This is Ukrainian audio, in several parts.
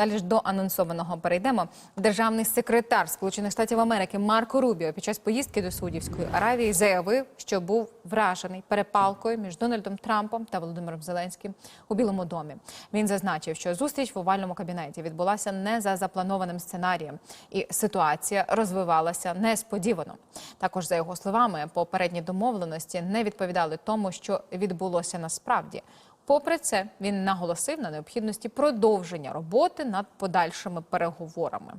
Далі ж до анонсованого перейдемо. Державний секретар Сполучених Штатів Америки Марко Рубіо під час поїздки до Саудівської Аравії заявив, що був вражений перепалкою між Дональдом Трампом та Володимиром Зеленським у Білому домі. Він зазначив, що зустріч в овальному кабінеті відбулася не за запланованим сценарієм, і ситуація розвивалася несподівано. Також за його словами, попередні домовленості не відповідали тому, що відбулося насправді. Попри це, він наголосив на необхідності продовження роботи над подальшими переговорами.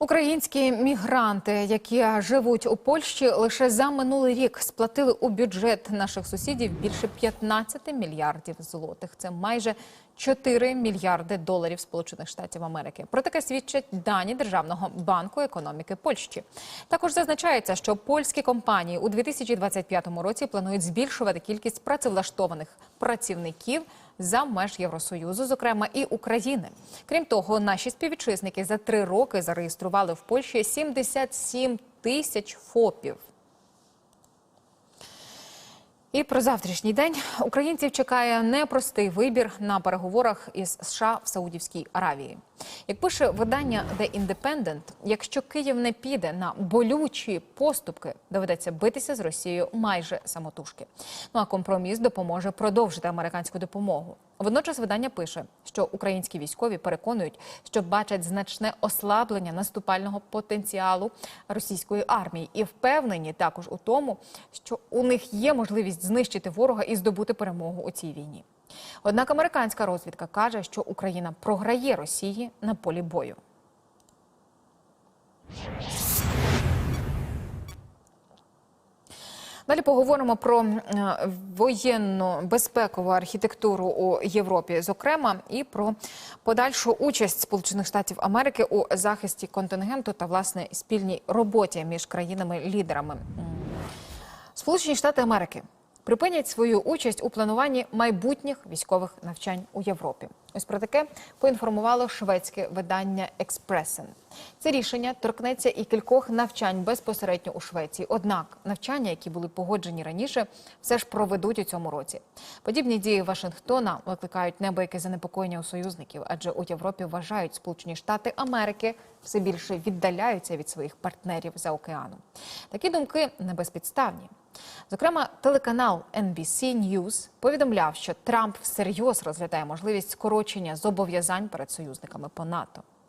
Українські мігранти, які живуть у Польщі, лише за минулий рік сплатили у бюджет наших сусідів більше 15 мільярдів злотих. Це майже 4 мільярди доларів Сполучених Штатів Америки. Про таке свідчать дані Державного банку економіки Польщі. Також зазначається, що польські компанії у 2025 році планують збільшувати кількість працевлаштованих працівників за меж Євросоюзу, зокрема і України. Крім того, наші співвітчизники за три роки зареєстрували в Польщі 77 тисяч ФОПів. І про завтрашній день українців чекає непростий вибір на переговорах із США в Саудівській Аравії. Як пише видання The Independent, якщо Київ не піде на болючі поступки, доведеться битися з Росією майже самотужки. Ну а компроміс допоможе продовжити американську допомогу. Водночас видання пише, що українські військові переконують, що бачать значне ослаблення наступального потенціалу російської армії, і впевнені також у тому, що у них є можливість знищити ворога і здобути перемогу у цій війні. Однак американська розвідка каже, що Україна програє Росії на полі бою. Далі поговоримо про е, воєнну безпекову архітектуру у Європі, зокрема, і про подальшу участь Сполучених Штатів Америки у захисті контингенту та власне спільній роботі між країнами-лідерами. Сполучені Штати Америки припинять свою участь у плануванні майбутніх військових навчань у Європі. Ось про таке поінформувало шведське видання Експресен. Це рішення торкнеться і кількох навчань безпосередньо у Швеції. Однак навчання, які були погоджені раніше, все ж проведуть у цьому році. Подібні дії Вашингтона викликають небияке занепокоєння у союзників, адже у Європі вважають Сполучені Штати Америки все більше віддаляються від своїх партнерів за океаном. Такі думки не безпідставні. Зокрема, телеканал NBC News повідомляв, що Трамп всерйоз розглядає можливість скорочення зобов'язань перед союзниками по НАТО.